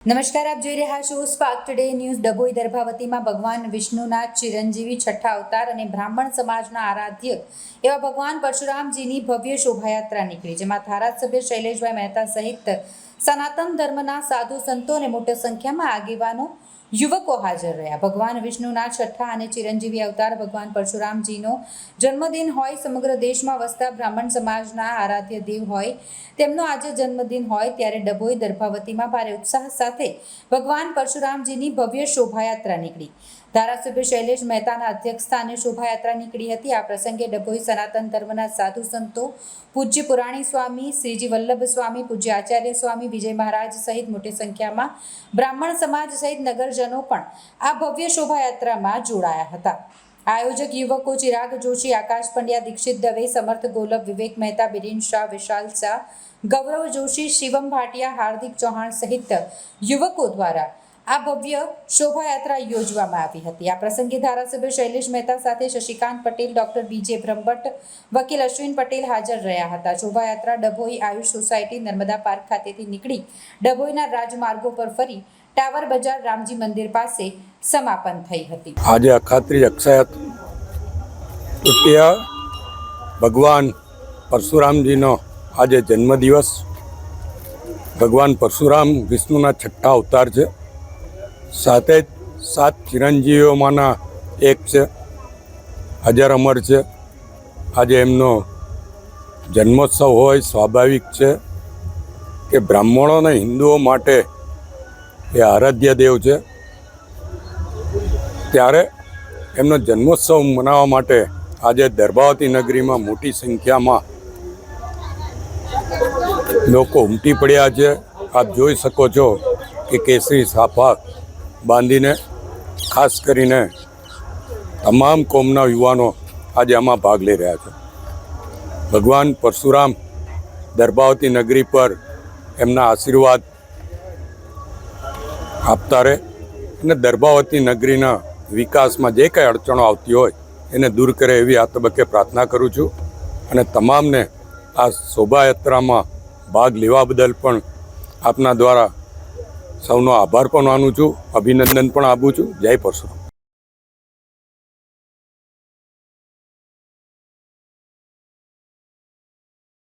નમસ્કાર, આપ જોઈ રહ્યા છો સ્પાર્ક ટુડે ન્યૂઝ. ડભોઈ દર્ભાવતીમાં ભગવાન વિષ્ણુના ચિરંજીવી છઠ્ઠા અવતાર અને બ્રાહ્મણ સમાજના આરાધ્ય એવા ભગવાન પરશુરામજીની ભવ્ય શોભાયાત્રા નીકળી, જેમાં ધારાસભ્ય શૈલેષભાઈ મહેતા સહિત સનાતન ધર્મના સાધુ સંતો અને મોટી સંખ્યામાં આગેવાનો, યુવકો હાજર રહ્યા. ભગવાન વિષ્ણુના છઠ્ઠા અને ચિરંજીવી અવતાર ભગવાન પરશુરામજીનો જન્મદિન હોય, સમગ્ર દેશમાં વસતા બ્રાહ્મણ સમાજના આરાધ્ય દેવ હોય, તેમનો આજે જન્મદિન હોય ત્યારે ડભોઈ દર્ભાવતીમાં ભારે ઉત્સાહ સાથે ભગવાન પરશુરામજીની ભવ્ય શોભાયાત્રા નીકળી. ધારાસભ્ય શૈલેષ મહેતાના અધ્યક્ષસ્થાને શોભાયાત્રા નીકળી હતી. આ પ્રસંગે ડભોઈ સનાતન ધર્મના સાધુ સંતો પૂજ્ય પુરાણી સ્વામી, શ્રીજી વલ્લભ સ્વામી, પૂજ્ય આચાર્ય સ્વામી, વિજય મહારાજ સહિત મોટી સંખ્યામાં બ્રાહ્મણ સમાજ સહિત નગરજનો પણ આ ભવ્ય શોભાયાત્રામાં જોડાયા હતા. આયોજક યુવકો ચિરાગ જોશી, આકાશ પંડ્યા, દીક્ષિત દવે, સમર્થ ગોલભ, વિવેક મહેતા, બિરેન શાહ, વિશાલ શાહ, ગૌરવ જોશી, શિવમ ભાટિયા, હાર્દિક ચૌહાણ સહિત યુવકો દ્વારા આ ભવ્ય શોભાયાત્રા યોજવામાં આવી હતી. આ પ્રસંગે ધારાસભ્ય શૈલેષ મહેતા સાથે શશિકાંત પટેલ, ડોક્ટર બીજે બ્રહ્મભટ્ટ, વકીલ અશ્વિન પટેલ હાજર રહ્યા હતા. શોભાયાત્રા ડભોઈ આયુષ સોસાયટી નર્મદા પાર્ક ખાતેથી નીકળી ડભોઈના રાજમાર્ગો પર ફરી ટાવર બજાર રામજી મંદિર પાસે સમાપન થઈ હતી. આજે અખાત્રી અક્ષય તૃતીય ભગવાન પરશુરામજીનો આજે જન્મદિવસ. ભગવાન પરશુરામ વિષ્ણુના છઠ્ઠા અવતાર છે. સાથે જ સાત ચિરંજીવીઓમાંના એક છે. અજર અમર છે. આજે એમનો જન્મોત્સવ હોય સ્વાભાવિક છે કે બ્રાહ્મણો અને હિન્દુઓ માટે એ આરાધ્ય દેવ છે. ત્યારે એમનો જન્મોત્સવ મનાવવા માટે આજે દર્ભાવતી નગરીમાં મોટી સંખ્યામાં લોકો ઉમટી પડ્યા છે. આપ જોઈ શકો છો કે કેસરી સાફા બાંધીને, ખાસ કરીને તમામ કોમના યુવાનો આજે આમાં ભાગ લઈ રહ્યા છે. ભગવાન પરશુરામ દર્ભાવતી નગરી પર એમના આશીર્વાદ આપતા રહે અને દર્ભાવતી નગરીના વિકાસમાં જે કંઈ અડચણો આવતી હોય એને દૂર કરે એવી આ તબક્કે પ્રાર્થના કરું છું. અને તમામને આ શોભાયાત્રામાં ભાગ લેવા બદલ પણ આપના દ્વારા સૌનો આભાર પણ માનું છું. અભિનંદન પણ આપું છું. જય પરશુરામ.